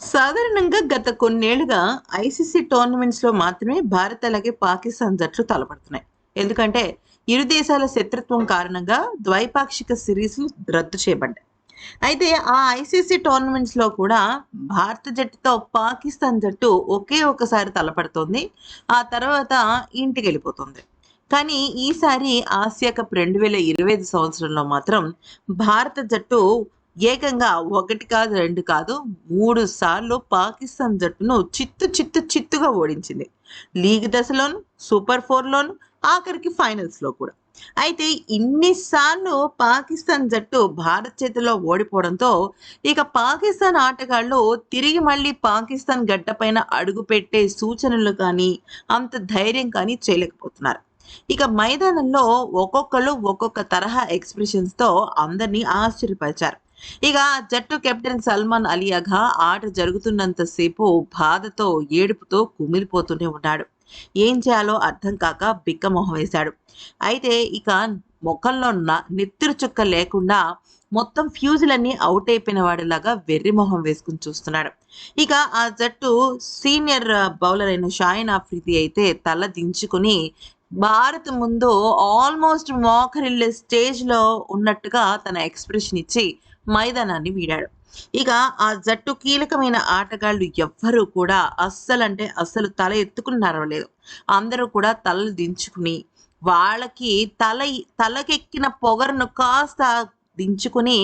సాధారణంగా గత కొన్నేళ్ళుగా ఐసీసీ టోర్నమెంట్స్లో మాత్రమే భారత్ అలాగే పాకిస్తాన్ జట్లు తలపడుతున్నాయి. ఎందుకంటే ఇరు దేశాల శత్రుత్వం కారణంగా ద్వైపాక్షిక సిరీస్లు రద్దు చేయబడ్డాయి. అయితే ఆ ఐసీసీ టోర్నమెంట్స్లో కూడా భారత జట్టుతో పాకిస్తాన్ జట్టు ఒకే ఒకసారి తలపడుతోంది. ఆ తర్వాత ఇంటికి వెళ్ళిపోతుంది. కానీ ఈసారి ఆసియా కప్ రెండు వేల ఇరవై ఐదు సంవత్సరంలో మాత్రం భారత జట్టు ఏకంగా ఒకటి కాదు రెండు కాదు మూడు సార్లు పాకిస్తాన్ జట్టును చిత్తు చిత్తు చిత్తుగా ఓడించింది. లీగ్ దశలోను సూపర్ ఫోర్లోను ఆఖరికి ఫైనల్స్లో కూడా. అయితే ఇన్నిసార్లు పాకిస్తాన్ జట్టు భారత్ చేతిలో ఓడిపోవడంతో ఇక పాకిస్తాన్ ఆటగాళ్ళు తిరిగి మళ్ళీ పాకిస్తాన్ గడ్డపైన అడుగు పెట్టే సూచనలు కానీ అంత ధైర్యం కానీ చేయలేకపోతున్నారు. ఇక మైదానంలో ఒక్కొక్కరు ఒక్కొక్క తరహా ఎక్స్ప్రెషన్స్తో అందరినీ ఆశ్చర్యపరిచారు. ఇక జట్టు కెప్టెన్ సల్మాన్ అలియాగా ఆట జరుగుతున్నంతసేపు బాధతో ఏడుపుతో కుమిలిపోతూనే ఉన్నాడు. ఏం చేయాలో అర్థం కాక బిక్కమొహం వేశాడు. అయితే ఇక ముఖంలో న- నెత్తురు చుక్క లేకుండా మొత్తం ఫ్యూజులన్నీ అవుట్ అయిపోయిన వాడిలాగా వెర్రి మొహం వేసుకుని చూస్తున్నాడు. ఇక ఆ జట్టు సీనియర్ బౌలర్ అయిన షాయిన్ ఆఫ్రిది అయితే తల దించుకుని భారత్ ముందు ఆల్మోస్ట్ మోకరిల్లే స్టేజ్లో ఉన్నట్టుగా తన ఎక్స్ప్రెషన్ ఇచ్చి మైదానాన్ని వీడాడు. ఇక ఆ జట్టు కీలకమైన ఆటగాళ్ళు ఎవ్వరూ కూడా అస్సలంటే అస్సలు తల ఎత్తుకుని నడవలేదు. అందరూ కూడా తలలు దించుకుని వాళ్ళకి తల తలకెక్కిన పొగరును కాస్త దించుకుని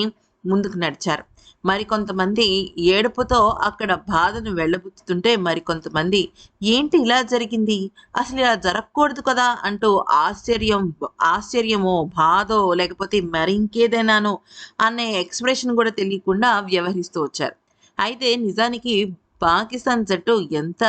ముందుకు నడిచారు. మరికొంతమంది ఏడుపుతో అక్కడ బాధను వెళ్ళబుచ్చుతుంటే మరికొంతమంది ఏంటి ఇలా జరిగింది? అసలు ఇలా జరగకూడదు కదా? అంటూ ఆశ్చర్యం ఆశ్చర్యమో బాధో లేకపోతే మరి ఇంకేదైనానో అనే ఎక్స్ప్రెషన్ కూడా తెలియకుండా వ్యవహరిస్తూ వచ్చారు. అయితే నిజానికి పాకిస్తాన్ జట్టు ఎంత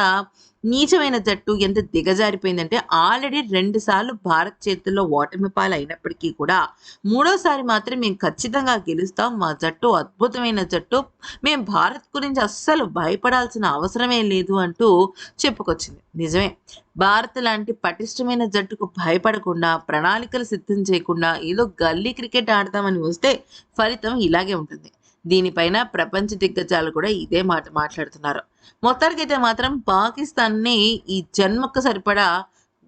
నీచమైన జట్టు ఎంత దిగజారిపోయిందంటే ఆల్రెడీ రెండు సార్లు భారత్ చేతుల్లో ఓటమి పాలు అయినప్పటికీ కూడా మూడోసారి మాత్రం మేము ఖచ్చితంగా గెలుస్తాం. మా జట్టు అద్భుతమైన జట్టు. మేము భారత్ గురించి అస్సలు భయపడాల్సిన అవసరమే లేదు అంటూ చెప్పుకొచ్చింది. నిజమే. భారత్ లాంటి పటిష్టమైన జట్టుకు భయపడకుండా ప్రణాళికలు సిద్ధం చేయకుండా ఏదో గల్లీ క్రికెట్ ఆడతామని వస్తే ఫలితం ఇలాగే ఉంటుంది. దీనిపైన ప్రపంచ దిగ్గజాలు కూడా ఇదే మాట మాట్లాడుతున్నారు. మొత్తానికైతే మాత్రం పాకిస్తాన్ని ఈ జన్మకు సరిపడా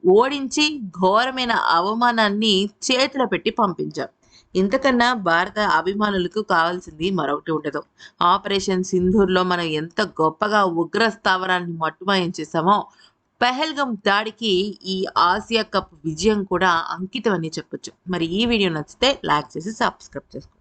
ఓడించి ఘోరమైన అవమానాన్ని చేతిలో పెట్టి పంపించారు. ఇంతకన్నా భారత అభిమానులకు కావాల్సింది మరొకటి ఉండదు. ఆపరేషన్ సింధూర్లో మనం ఎంత గొప్పగా ఉగ్ర స్థావరాన్ని మట్టుమాయం చేశామో పెహల్గం దాడికి ఈ ఆసియా కప్ విజయం కూడా అంకితం అని చెప్పొచ్చు. మరి ఈ వీడియో నచ్చితే లైక్ చేసి సబ్స్క్రైబ్ చేసుకోండి.